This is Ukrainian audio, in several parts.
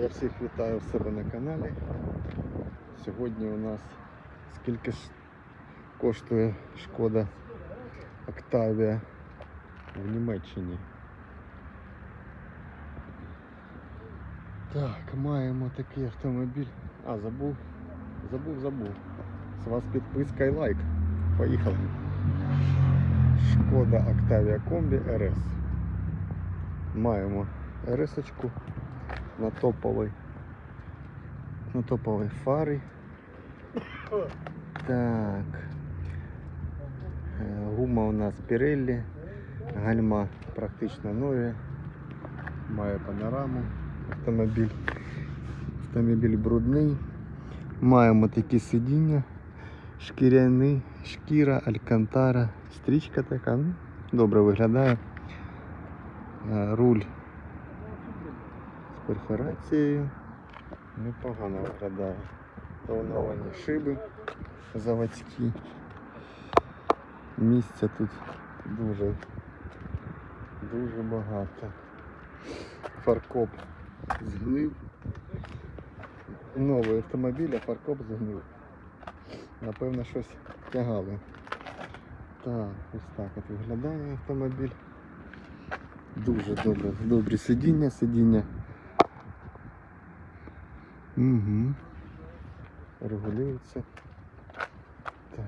Я всіх вітаю в себе на каналі. Сьогодні у нас скільки ж коштує шкода Октавія в Німеччині. Так, маємо такий автомобіль. А, забув. Забув, забув. З вас підписка і лайк. Поїхали. Шкода Octavia Комбі RS. Маємо RS-очку на топовий. На топовий фари. Так. Е, Гума у нас Pirelli. Гальма практично нові. Має панораму. Автомобіль. Автомобіль брудний. Маємо такі сидіння. Шкіряний, шкіра, алькантара, стрічка така, ну, добре виглядає. Е, Руль перфорацією. Непогано виглядає. Тоновані шиби заводські. Місця тут дуже, дуже багато. Фаркоп згнив. Новий автомобіль, а фаркоп згнив. Напевно, щось тягали. Так, ось так от виглядає автомобіль. Дуже добре, добрі сидіння, сидіння. Угу. Регулюється. Так.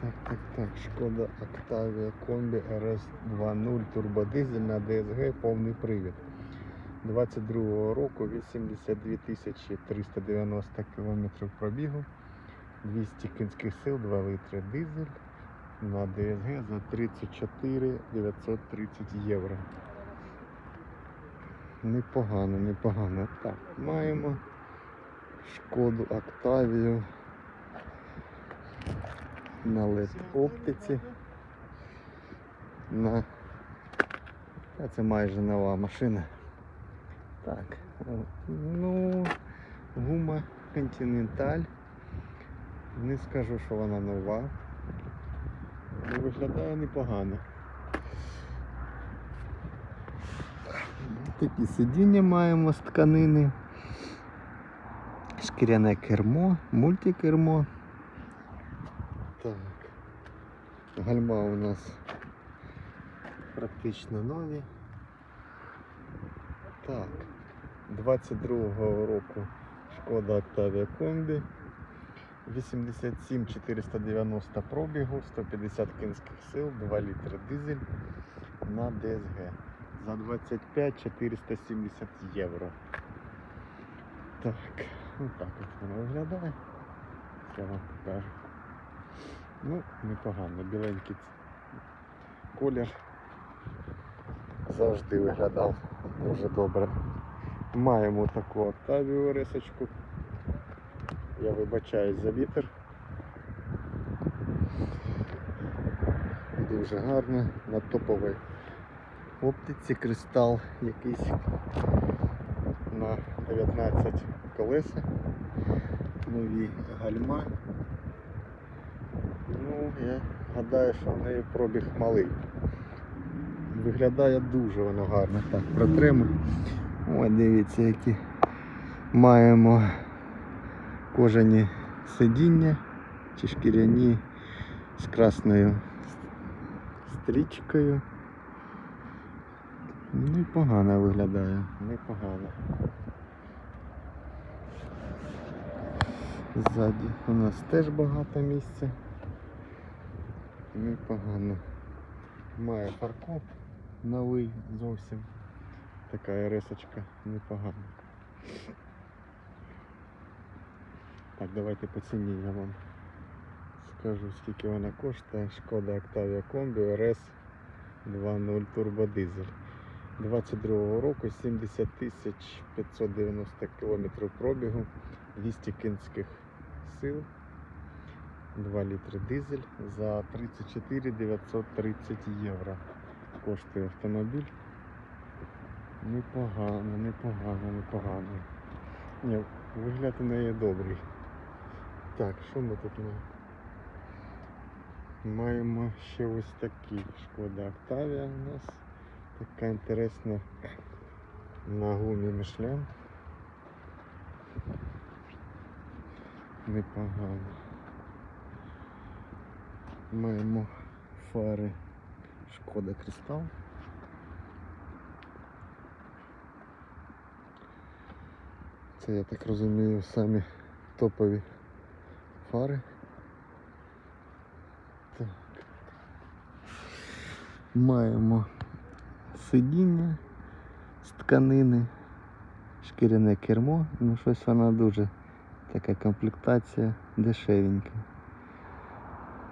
Так, так, так. Шкода Octavia Комбі RS 2.0 турбодизель на DSG повний привід. 22 року 82 тисячі 390 кілометрів пробігу. 200 кінських сил, 2 литри дизель на DSG за 34 930 євро. Непогано, непогано. Так, маємо шкоду Октавію на LED оптиці. На... Та це майже нова машина. Так, ну, гума Continental. Не скажу, що вона нова. Виглядає непогано. Такі сидіння маємо з тканини. Шкіряне кермо, мультикермо. Так. Гальма у нас практично нові. Так. 22-го року шкода Octavia Комбі. 87 490 пробігу, 150 кінських сил, 2 літри дизель на DSG. За 25 470 євро. Так, ну так от воно виглядає. Я вам покажу. Ну, непогано, біленький колір завжди виглядав дуже добре. Маємо таку Октавію рисочку. Я вибачаюсь за вітер. Дуже гарно, на топовій оптиці кристал якийсь на 19 колеса. Нові гальма. Ну, я гадаю, що в неї пробіг малий. Виглядає дуже воно гарно. Так, протремо. Ось дивіться, які маємо кожані сидіння чи шкіряні з красною стрічкою. Непогано виглядає, непогано. Ззаді у нас теж багато місця. Непогано. Має паркоп новий зовсім. Така рисочка непогана. Так, давайте по ціні я вам скажу скільки вона коштує. Шкода Octavia Комбі RS 2.0 турбодизель. 22 року 70 тисяч 590 кілометрів пробігу, 200 кінських сил, 2 літри дизель за 34 930 євро коштує автомобіль. Непогано, непогано, непогано. Ні, вигляд у неї добрий. Так, що ми тут маємо? Маємо ще ось такі. Шкода Октавія у нас. Така інтересна На гумі Мішлен. Непогано. Маємо фари Шкода Кристал. Це, я так розумію, самі топові фари. Так. Маємо сидіння з тканини, шкіряне кермо, ну щось вона дуже така комплектація дешевенька.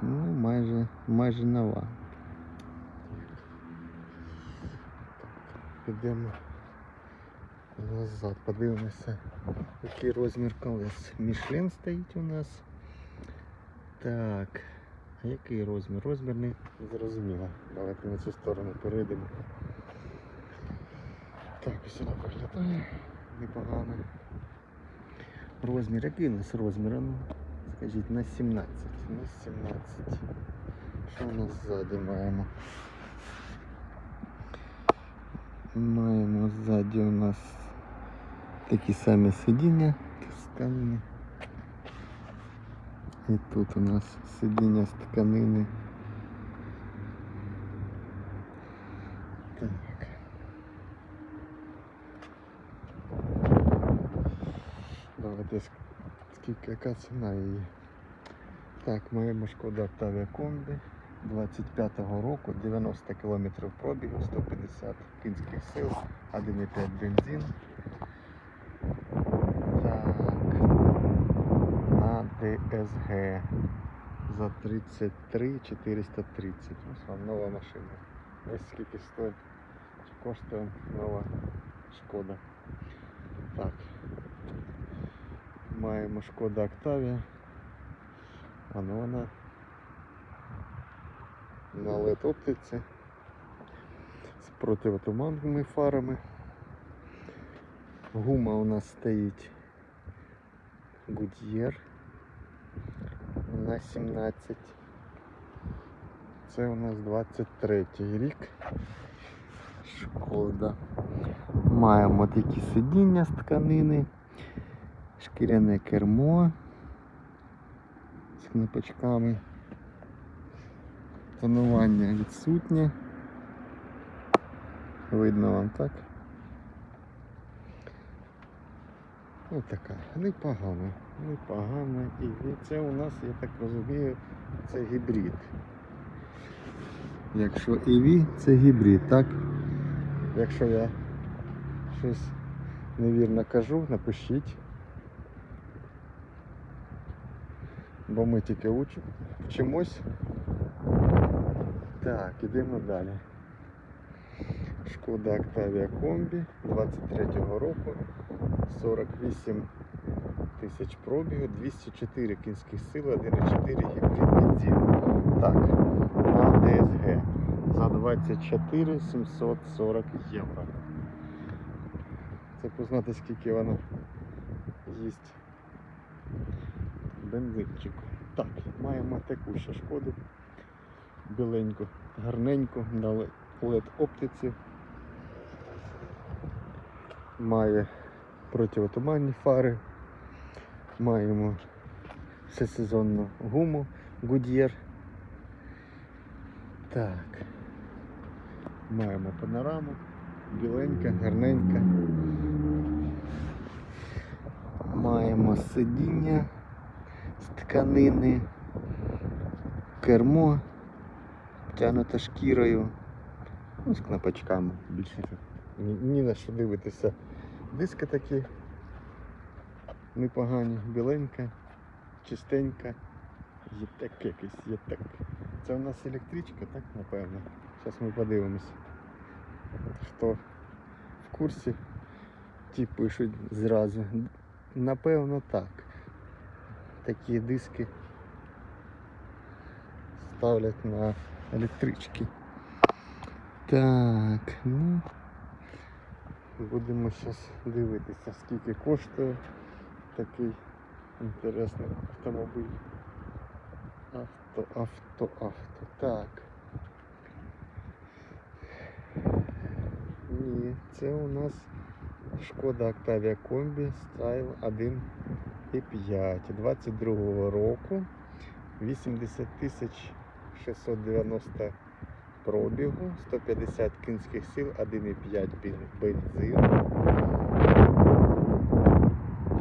Ну, майже, майже нова. Підемо назад, подивимося, який розмір колес. Мішлен стоїть у нас. Так. А який розмір? Розмір не зрозуміло. Давайте на цю сторону перейдемо. Так, ось вона виглядає непогано. Розмір, який у нас розмір? Ну, скажіть, на 17. На 17. Що у нас ззаді маємо? Маємо ззаді у нас такі самі сидіння з тканини. І тут у нас сидіння з тканини. Так. Давайте скільки яка ціна її. Так, маємо шкода Octavia Комбі 25-го року, 90 км пробігу, 150 кінських сил, 1,5 бензин. Так. На DSG за 33 430. Ось вам нова машина. Ось скільки стоїть, чи коштує нова шкода. Так. Маємо шкода Octavia. А ну вона на LED оптиці з противотуманними фарами. Гума у нас стоїть Goodyear на 17. Це у нас 23 рік. Шкода. Маємо такі сидіння з тканини, шкіряне кермо з кнопочками. Тонування відсутнє. Видно вам так? Ось така, непогана, непогана. І це у нас, я так розумію, це гібрид. Якщо EV, це гібрид, так? Якщо я щось невірно кажу, напишіть. Бо ми тільки вчимось. Так, ідемо далі. Шкода Octavia Комбі 23-го року. 48 тисяч пробігу, 204 кінських сили, 1,4 гібрид бензин. Так, на DSG за 24 740 євро. Це познати скільки воно їсть бензинчику. Так, маємо таку ще шкоду. Біленьку, гарненьку, на LED оптиці. Має противотуманні фари. Маємо всесезонну гуму Goodyear. Так. Маємо панораму. Біленька, гарненька. Маємо сидіння з тканини, кермо, тянуте шкірою, ну, з кнопочками більше ні, ні на що дивитися. Диски такі непогані, біленька, чистенька. Є так якийсь, є так. Це у нас електричка, так, напевно. Зараз ми подивимось. Хто в курсі, ті пишуть зразу. Напевно так. Такі диски ставлять на електрички. Так, ну будемо зараз дивитися, скільки коштує такий інтересний автомобіль. Авто, авто, авто. Так. Ні, це у нас Шкода Octavia Комбі Style 1,5 22 року. 80 тисяч 690 пробігу, 150 кінських сил, 1,5 бензин.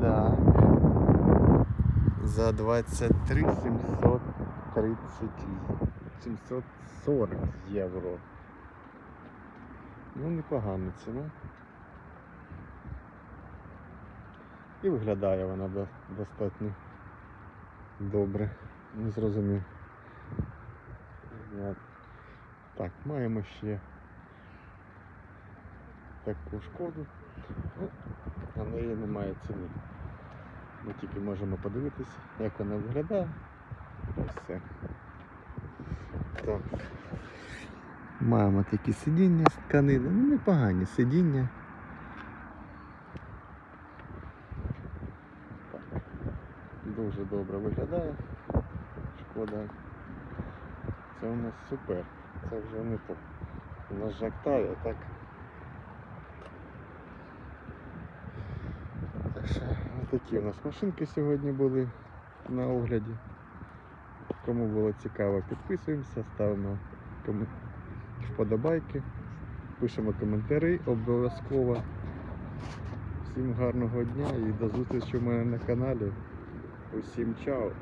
Так. За 23 730 740 євро. Ну, непогана ціна. І виглядає вона достатньо добре. Не зрозумів. Так, маємо ще таку шкоду. На неї немає ціни. Ми тільки можемо подивитися, як вона виглядає. І все. Так. Маємо такі сидіння з тканини. Ну, непогані сидіння. Так. Дуже добре виглядає. Шкода. Це у нас супер. Це вже не то. У нас жактає, так. Так що такі у нас машинки сьогодні були на огляді. Кому було цікаво, підписуємося, ставимо кому- вподобайки, пишемо коментарі обов'язково. Всім гарного дня і до зустрічі у мене на каналі. Усім чао!